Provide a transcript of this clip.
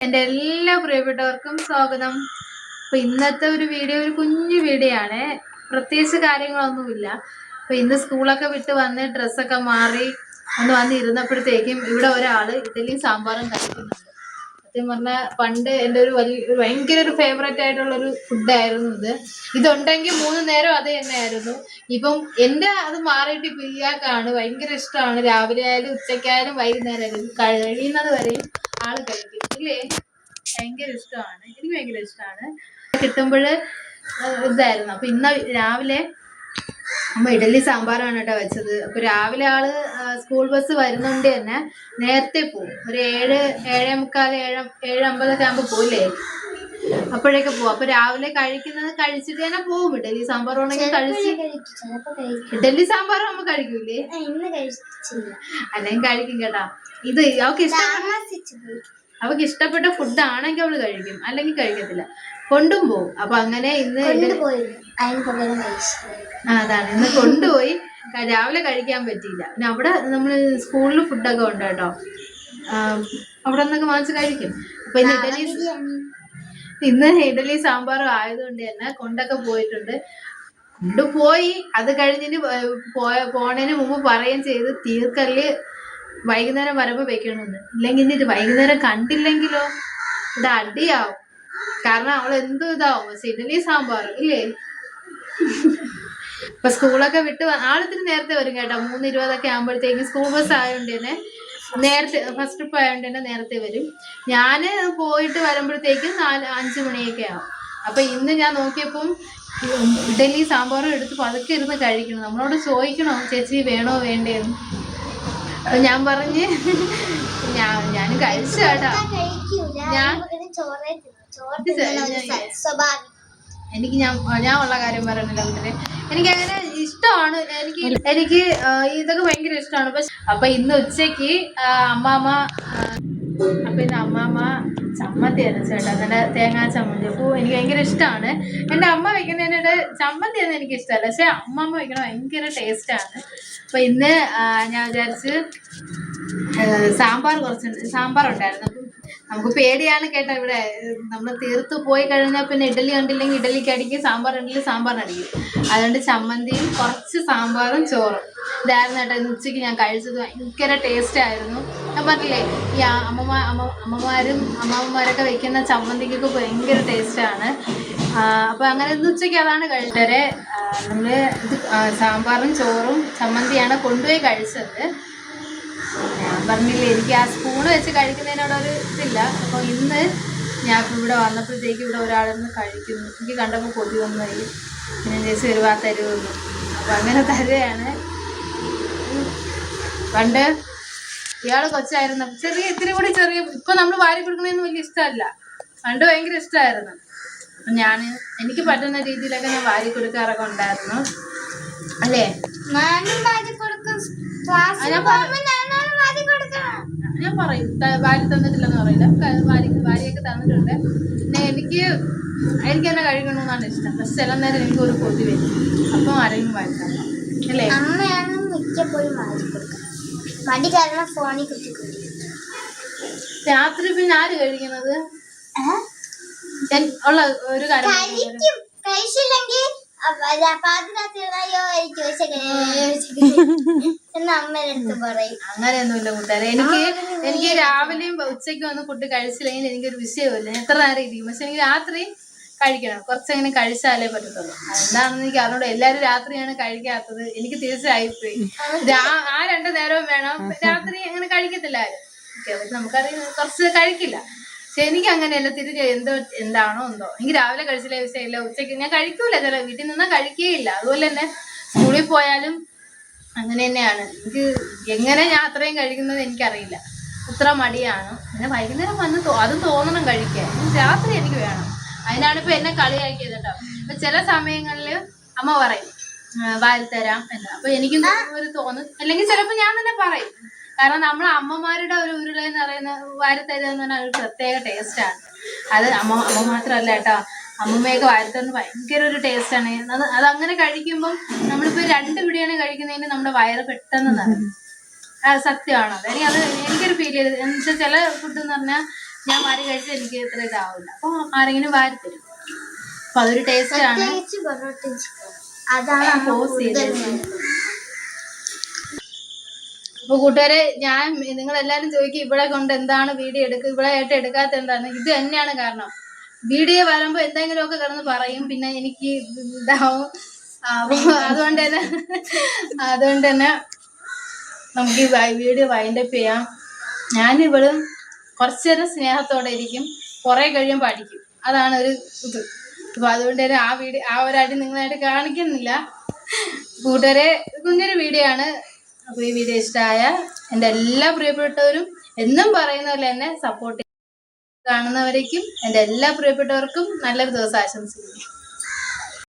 എന്റെ എല്ലാ പ്രിയപ്പെട്ടവർക്കും സ്വാഗതം. അപ്പൊ ഇന്നത്തെ ഒരു വീഡിയോ ഒരു കുഞ്ഞു വീഡിയോ ആണ്. പ്രത്യേകിച്ച് കാര്യങ്ങളൊന്നുമില്ല. അപ്പൊ ഇന്ന് സ്കൂളൊക്കെ വിട്ട് വന്ന് ഡ്രസ്സൊക്കെ മാറി ഒന്ന് വന്ന് ഇരുന്നപ്പോഴത്തേക്കും ഇവിടെ ഒരാൾ ഇഡലിയും സാമ്പാറും കഴിക്കുന്നുണ്ട്. സത്യം പറഞ്ഞാൽ പണ്ട് എന്റെ ഒരു വലിയ ഭയങ്കര ഒരു ഫേവറേറ്റ് ആയിട്ടുള്ള ഒരു ഫുഡായിരുന്നു ഇത്. ഇതുണ്ടെങ്കിൽ മൂന്ന് നേരം അത് തന്നെയായിരുന്നു. ഇപ്പം എന്റെ അത് മാറിയിട്ട് ഇപ്പം ഇയാൾക്കാണ് ഭയങ്കര ഇഷ്ടമാണ്. രാവിലെ ആയാലും ഉച്ചയ്ക്കായാലും വൈകുന്നേരം ആയാലും കഴിയുന്നത് വരെയും ആൾ കഴിക്കും. ഇല്ലേ ഭയങ്കര ഇഷ്ടമാണ്. എനിക്ക് ഭയങ്കര ഇഷ്ടമാണ്. കിട്ടുമ്പോൾ ഇതായിരുന്നു. അപ്പൊ ഇന്ന് രാവിലെ അമ്മ ഇഡലി സാമ്പാറാണ് കേട്ടോ വെച്ചത്. അപ്പൊ രാവിലെ ആൾ സ്കൂൾ ബസ് വരുന്നുണ്ട് തന്നെ നേരത്തെ പോകും ഒരു ഏഴ് ഏഴേ മുക്കാൽ ഏഴ് ഏഴ് അമ്പതൊക്കെ ആകുമ്പോൾ പോയില്ലേ അപ്പോഴേക്ക് പോകും അപ്പൊ രാവിലെ കഴിക്കുന്നത് കഴിച്ചിട്ട് തന്നെ പോകും ഇഡലി സാമ്പാർ ഉണ്ടെങ്കിൽ കഴിച്ച് ഇഡലി സാമ്പാർ അമ്മ കഴിക്കൂലേ? അല്ലെങ്കിൽ കഴിക്കും കേട്ടാ. ഇത് അവർക്ക് ഇഷ്ടം അവൾക്ക് ഇഷ്ടപ്പെട്ട ഫുഡ് ആണെങ്കിൽ അവൾ കഴിക്കും. അല്ലെങ്കിൽ കഴിക്കത്തില്ല. കൊണ്ടും പോകും അപ്പൊ അങ്ങനെ ഇന്ന് അതാണ്. ഇന്ന് കൊണ്ടുപോയി. രാവിലെ കഴിക്കാൻ പറ്റിയില്ല. പിന്നെ അവിടെ നമ്മൾ സ്കൂളിൽ ഫുഡൊക്കെ ഉണ്ട് കേട്ടോ. അവിടെ നിന്നൊക്കെ വാങ്ങിച്ച് കഴിക്കും. അപ്പൊ ഇന്ന് ഇഡലി ഇന്ന് ഇഡലി സാമ്പാറും ആയതുകൊണ്ട് തന്നെ കൊണ്ടൊക്കെ പോയിട്ടുണ്ട്. കൊണ്ടുപോയി. അത് കഴിഞ്ഞിട്ട് പോയ പോണതിന് മുമ്പ് പറയുകയും ചെയ്ത്. തീർക്കല്ല് വൈകുന്നേരം വരുമ്പോ വെക്കണമെന്ന്. ഇല്ലെങ്കിൽ ഇത് വൈകുന്നേരം കണ്ടില്ലെങ്കിലോ ഇത് അടിയാവും. കാരണം അവൾ എന്ത് ഇതാവും. പക്ഷെ സാമ്പാർ ഇല്ലേ? ഇപ്പൊ സ്കൂളൊക്കെ വിട്ട് ആളിത്തിരി നേരത്തെ വരും കേട്ടോ. മൂന്ന് ഇരുപതൊക്കെ ആകുമ്പോഴത്തേക്കും സ്കൂൾ ബസ് ആയതുകൊണ്ട് തന്നെ നേരത്തെ ഫസ്റ്റ് ട്രിപ്പ് ആയതുകൊണ്ട് തന്നെ നേരത്തെ വരും. ഞാൻ പോയിട്ട് വരുമ്പോഴത്തേക്കും നാല് അഞ്ച് മണിയൊക്കെ ആവും. അപ്പൊ ഇന്ന് ഞാൻ നോക്കിയപ്പം ഇഡലി സാമ്പാറും എടുത്ത് പതുക്കെ ഇരുന്ന് കഴിക്കണം. നമ്മളോട് ചോദിക്കണോ ചേച്ചി വേണോ വേണ്ടേന്ന്? അപ്പൊ ഞാൻ പറഞ്ഞ് ഞാൻ ഞാൻ കഴിച്ചു കേട്ടാ. ഞാൻ- എനിക്ക് ഞാൻ ഞാൻ ഉള്ള കാര്യം പറയണില്ല വീട്ടിൽ. എനിക്ക് അങ്ങനെ ഇഷ്ടമാണ്. എനിക്ക് എനിക്ക് ഇതൊക്കെ ഭയങ്കര ഇഷ്ടമാണ്. പക്ഷെ അപ്പൊ ഇന്ന് ഉച്ചയ്ക്ക് അമ്മാമ്മ അപ്പൊ എന്റെ അമ്മാമ്മ ചമ്മന്തി ചേട്ടാ. നല്ല തേങ്ങാ ചമ്മന്തി. അപ്പോൾ എനിക്ക് ഭയങ്കര ഇഷ്ടമാണ് എന്റെ അമ്മ വെക്കുന്നതിനോട് ചമ്മന്തി ഒന്നും എനിക്ക് ഇഷ്ടമല്ല. പക്ഷെ അമ്മമ്മ വെക്കണ ഭയങ്കര ടേസ്റ്റാണ് അപ്പൊ ഇന്ന് ഞാൻ വിചാരിച്ച് സാമ്പാർ കുറച്ച് സാമ്പാർ ഉണ്ടായിരുന്നു. നമുക്ക് പേടിയാണ് കേട്ടോ ഇവിടെ. നമ്മൾ തീർത്ത് പോയി കഴിഞ്ഞാൽ പിന്നെ ഇഡലി ഉണ്ടില്ലെങ്കിൽ ഇഡലിക്ക് അടിക്കും സാമ്പാർ ഉണ്ടെങ്കിൽ സാമ്പാറിന് അടിക്കും. അതുകൊണ്ട് ചമ്മന്തിയും കുറച്ച് സാമ്പാറും ചോറും. ഇതായിരുന്നു കേട്ടോ ഉച്ചയ്ക്ക് ഞാൻ കഴിച്ചത്. ഭയങ്കര ടേസ്റ്റ് ആയിരുന്നു. ഞാൻ പറഞ്ഞില്ലേ ഈ അമ്മമാ അമ്മമാരും അമ്മാമ്മമാരൊക്കെ വെക്കുന്ന ചമ്മന്തിക്കൊക്കെ ഭയങ്കര ടേസ്റ്റാണ്. അപ്പോൾ അങ്ങനെ ഉച്ചയ്ക്ക് അതാണ് കഴിച്ചത്. നമ്മൾ സാമ്പാറും ചോറും ചമ്മന്തിയാണ് കൊണ്ടുപോയി കഴിച്ചത്. ഞാൻ പറഞ്ഞില്ലേ എനിക്ക് ആ സ്പൂൺ വെച്ച് കഴിക്കുന്നതിനോടൊരു ഇതില്ല. അപ്പോൾ ഇന്ന് ഞാൻ ഇവിടെ വന്നപ്പോഴത്തേക്ക് ഇവിടെ ഒരാളിന്ന് കഴിക്കുന്നു. എനിക്ക് കണ്ടപ്പോൾ കൊതി വന്നായി പിന്നെ ചേച്ചി ഒരു തരുമെന്ന് അപ്പം അങ്ങനെ തരുകയാണ്. പണ്ട് ഇയാൾ കൊച്ചായിരുന്നു. ചെറിയ ഇത്തിരി കൂടി ചെറിയ ഇപ്പൊ നമ്മൾ വാരി കൊടുക്കുന്നതിന് വലിയ ഇഷ്ടമല്ല. പണ്ട് ഭയങ്കര ഇഷ്ടമായിരുന്നു. അപ്പൊ ഞാൻ എനിക്ക് പറ്റുന്ന രീതിയിലൊക്കെ ഞാൻ വാരി കൊടുക്കാറൊക്കെ ഉണ്ടായിരുന്നു. അല്ലേ? ഞാനും വാരി കൊടുക്കും. ഞാൻ പറയും. വാരി തന്നിട്ടില്ലെന്ന് പറയില്ല. വാരി വാരിയൊക്കെ തന്നിട്ടുണ്ട്. പിന്നെ എനിക്ക് എനിക്ക് തന്നെ കഴിക്കണമെന്നാണ് ഇഷ്ടം. പക്ഷെ ചില നേരം എനിക്ക് ഒരു കൊതി വരും. അപ്പം ആരെങ്കിലും വാരി തരണം. അല്ലേ? അമ്മയാണ് മിക്കപ്പോഴും വാരി കൊടുക്കുന്നത്. മടി കാരണം ഫോണിൽ കുത്തി രാത്രി പിന്നെ ആര് കഴിക്കുന്നത്? ഉള്ള ഒരു കാര്യം കഴിച്ചില്ലെങ്കിൽ അങ്ങനെയൊന്നുമില്ല കൂട്ടുകാരെ. എനിക്ക് എനിക്ക് രാവിലെയും ഉച്ചയ്ക്കും ഒന്നും ഫുഡ് കഴിച്ചില്ലെങ്കിൽ എനിക്കൊരു വിഷയമില്ല എത്ര നേരം ഇരിക്കും. പക്ഷെ എനിക്ക് രാത്രി കഴിക്കണം. കുറച്ചങ്ങനെ കഴിച്ചാലേ പറ്റത്തുള്ളൂ. എന്താണെന്ന് എനിക്ക് അറിഞ്ഞൂടെ. എല്ലാരും രാത്രിയാണ് കഴിക്കാത്തത്. എനിക്ക് തീർച്ചയായിപ്പോയി ആ രണ്ടു നേരവും വേണം. രാത്രി അങ്ങനെ കഴിക്കത്തില്ല ആരും. നമുക്കറിയാം കുറച്ച് കഴിക്കില്ല. പക്ഷെ എനിക്ക് അങ്ങനെയല്ല തിരിച്ച് എന്തോ എന്താണോ എന്തോ. എനിക്ക് രാവിലെ കഴിച്ചില്ല വിഷയമില്ല ഉച്ചയ്ക്ക് ഞാൻ കഴിക്കൂല. ചില വീട്ടിൽ നിന്നാൽ കഴിക്കുകയില്ല അതുപോലെ തന്നെ സ്കൂളിൽ പോയാലും അങ്ങനെ തന്നെയാണ്. എനിക്ക് എങ്ങനെ ഞാൻ അത്രയും കഴിക്കുന്നത് എനിക്കറിയില്ല. ഇത്ര മടിയാണ്. പിന്നെ വൈകുന്നേരം വന്ന് അതും തോന്നണം കഴിക്കാൻ. രാത്രി എനിക്ക് വേണം. അതിനാണ് ഇപ്പൊ എന്നെ കളിയാക്കിയത് കേട്ടോ. അപ്പൊ ചില സമയങ്ങളിൽ അമ്മ പറയും "ആ, വാരിത്തരാം എന്ന്. അപ്പൊ എനിക്കും ഒരു തോന്നും അല്ലെങ്കിൽ ചിലപ്പോൾ ഞാൻ തന്നെ പറയും. കാരണം നമ്മൾ അമ്മമാരുടെ ഒരു ഉരുള എന്ന് പറയുന്ന വാരിത്തരുക എന്ന് പറഞ്ഞാൽ ഒരു പ്രത്യേക ടേസ്റ്റാണ് അത് അമ്മ അമ്മ മാത്രമല്ല കേട്ടോ. അമ്മമ്മയൊക്കെ വാരത്തന്ന് ഭയങ്കര ഒരു ടേസ്റ്റാണ് അത് അത് അങ്ങനെ കഴിക്കുമ്പോൾ നമ്മളിപ്പോ രണ്ട് ബിരിയാണി കഴിക്കുന്നതിന് നമ്മുടെ വയറ് പെട്ടെന്ന് നിറയും. സത്യമാണോ? അത് എനിക്ക് അത് എനിക്കൊരു ഫീൽ ചെയ്ത് എന്ന് വെച്ചാൽ ചില ഫുഡ് എന്ന് പറഞ്ഞാൽ ഞാൻ വാരി കഴിച്ചാൽ എനിക്ക് ഇത്ര ഇതാവില്ല. അപ്പൊ ആരെങ്കിലും വാരി തരും അപ്പൊ അതൊരു ടേസ്റ്റ് ആണ്. അതാണ് ചെയ്തത്. അപ്പൊ കൂട്ടുകാരെ ഞാൻ നിങ്ങൾ എല്ലാരും ചോദിക്കും ഇവിടെ കൊണ്ട് എന്താണ് വീഡിയോ എടുക്കുക ഇവിടെ ആയിട്ട് എടുക്കാത്ത എന്താണ്? ഇത് തന്നെയാണ് കാരണം. വീഡിയോ വരുമ്പോ എന്തെങ്കിലുമൊക്കെ കിടന്ന് പറയും. പിന്നെ എനിക്ക് ഇതാവും. അതുകൊണ്ട് തന്നെ അതുകൊണ്ട് തന്നെ നമുക്ക് ഈ വീഡിയോ വൈൻഡപ്പ് ചെയ്യാം. ഞാനിവളും കുറച്ചു സ്നേഹത്തോടെ ഇരിക്കും കുറെ കഴിയുമ്പോൾ അടിക്കും. അതാണ് ഒരു ഇത്. അപ്പൊ അതുകൊണ്ട് തന്നെ ആ വീഡിയോ ആ ഒരാടി നിങ്ങളായിട്ട് കാണിക്കുന്നില്ല. കൂട്ടുകാരെ കുഞ്ഞൊരു വീഡിയോ ആണ്. അപ്പോൾ ഈ വീഡിയോ ഇഷ്ടമായ എന്റെ എല്ലാ പ്രിയപ്പെട്ടവരും എന്നും പറയുന്ന പോലെ തന്നെ സപ്പോർട്ട് കാണുന്നവരേക്കും എന്റെ എല്ലാ പ്രിയപ്പെട്ടവർക്കും നല്ലൊരു ദിവസം ആശംസിക്കുന്നു.